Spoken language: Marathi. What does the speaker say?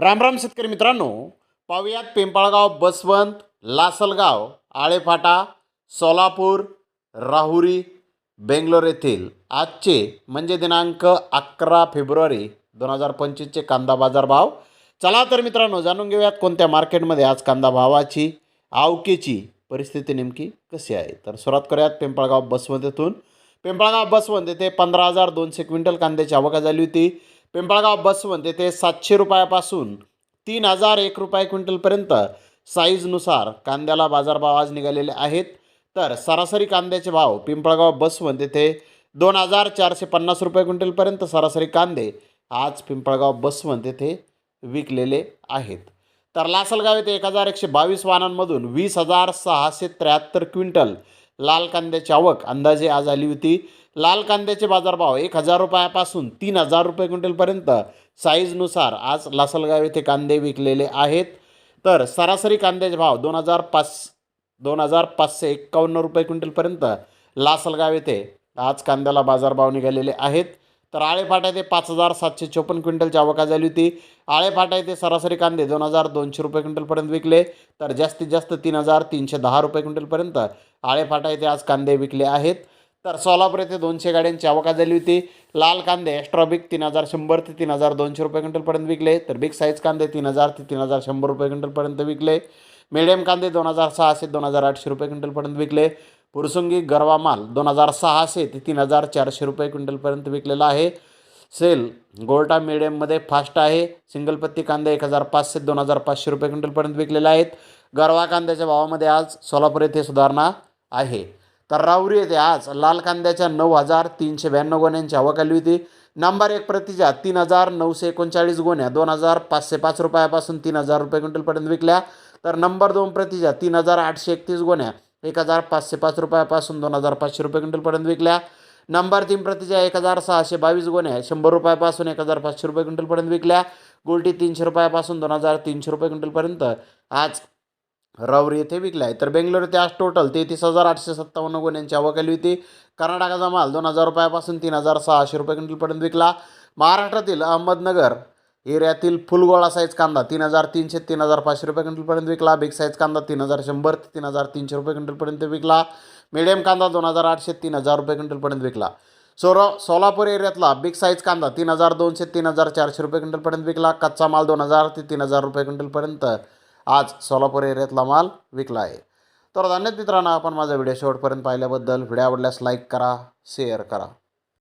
रामराम शेतकरी मित्रांनो. पाहुयात पिंपळगाव बसवंत लासलगाव आळेफाटा सोलापूर राहुरी बेंगलोर येथील आजचे म्हणजे दिनांक अकरा फेब्रुवारी दोन हजार पंचवीसचे कांदा बाजार भाव. चला तर मित्रांनो जाणून घेऊयात कोणत्या मार्केटमध्ये आज कांदा भावाची आवकेची परिस्थिती नेमकी कशी आहे. तर सुरुवात करूयात पिंपळगाव बसवंत येथून. पिंपळगाव बसवंत येथे पंधरा हजार दोनशे क्विंटल कांद्याची आवका झाली होती. पिंपळगाव बसवंत येथे सातशे रुपयापासून तीन हजार एक रुपये क्विंटलपर्यंत साईजनुसार कांद्याला बाजारभाव आज निघालेले आहेत. तर सरासरी कांद्याचे भाव पिंपळगाव बसवंत येथे दोन हजार चारशे पन्नास रुपये क्विंटलपर्यंत सरासरी कांदे आज पिंपळगाव बसवंत येथे विकलेले आहेत. तर लासलगाव येथे एक हजार एकशे बावीस वाहनांमधून वीस हजार सहाशे त्र्याहत्तर क्विंटल लाल कांद्याची आवक अंदाजे आज आली होती. लाल कांद्याचे बाजारभाव एक हजार रुपयापासून तीन हजार रुपये क्विंटलपर्यंत. साईजनुसार आज लासलगाव येथे कांदे विकलेले आहेत. तर सरासरी कांद्याचे भाव दोन हजार पाच दोन हजार पाचशे एक्कावन्न रुपये क्विंटलपर्यंत लासलगाव येथे आज कांद्याला बाजारभाव निघालेले आहेत. तर आळेफाटा येथे पाच हजार सातशे चोपन्न क्विंटलची आवका झाली होती. आळेफाटा येथे सरासरी कांदे दोन हजार दोनशे रुपये क्विंटलपर्यंत विकले. तर जास्तीत जास्त तीन हजार तीनशे दहा रुपये क्विंटलपर्यंत आळेफाटा येथे आज कांदे विकले आहेत. तर सोलापूर येथे दोनशे गाड्यांची आवका झाली होती. लाल कांदे एक्स्ट्रा बिग तीन हजार शंभर ते तीन हजार दोनशे रुपये क्विंटलपर्यंत विकले. तर बिग साईज कांदे तीन हजार ते तीन हजार शंभर रुपये क्विंटलपर्यंत विकले. मिडियम कांदे दोन हजार सहाशे दोन हजार आठशे रुपये क्विंटलपर्यंत विकले. पुरसुंगी गरवा माल दोन हजार सहाशे ते तीन हजार चारशे रुपये क्विंटलपर्यंत विकलेला आहे. सेल गोल्टा मिडियममध्ये फास्ट आहे. सिंगलपत्ती कांदे एक हजार पाचशे दोन हजार पाचशे रुपये क्विंटलपर्यंत विकलेले आहेत. गरवा कांद्याच्या भावामध्ये आज सोलापूर येथे सुधारणा आहे. तर येथे आज लाल कांद्याच्या नऊ हजार तीनशे ब्याण्णव गोण्यांची आवक आली होती. नंबर एक प्रतीच्या तीन हजार नऊशे एकोणचाळीस गोण्या दोन हजार पाचशे पाच रुपयापासून तीन हजार रुपये क्विंटलपर्यंत विकल्या. तर नंबर दोन प्रतीच्या तीन हजार आठशे एकतीस गोण्या एक हजार पाचशे पाच रुपयापासून दोन हजार पाचशे रुपये क्विंटलपर्यंत विकल्या. नंबर तीन प्रतीच्या एक हजार सहाशे बावीस गोण्या शंभर रुपयापासून एक हजार पाचशे रुपये क्विंटलपर्यंत विकल्या. गोल्टी तीनशे रुपयापासून दोन हजार तीनशे रुपये क्विंटलपर्यंत आज रावरी येथे विकला आहे तर बेंगलोर येथे आज टोटल तेहतीस हजार आठशे सत्तावन्न गुन्ह्यांची अवकाली होती. कर्नाटकाचा माल दोन हजार रुपयापासून तीन हजार सहाशे रुपये क्विंटलपर्यंत विकला. महाराष्ट्रातील अहमदनगर एरियातील फुलगोळा साईज कांदा तीन हजार तीनशे तीन हजार पाचशे रुपये क्विंटलपर्यंत विकला. बिग साईज कांदा तीन हजार शंभर ते तीन हजार तीनशे रुपये क्विंटलपर्यंत विकला. मिडियम कांदा दोन हजार आठशे तीन हजार रुपये क्विंटलपर्यंत विकला. सोरा सोलापूर एरियातला बिग साईज कांदा तीन हजार दोनशे तीन हजार चारशे रुपये क्विंटलपर्यंत विकला. कच्चा माल दोन हजार ते तीन हजार रुपये क्विंटलपर्यंत आज सोलापूर एरियातला माल विकला आहे. तर धन्यवाद मित्रांनो आपण माझा व्हिडिओ शेवटपर्यंत पाहिल्याबद्दल. व्हिडिओ आवडल्यास लाईक करा शेअर करा.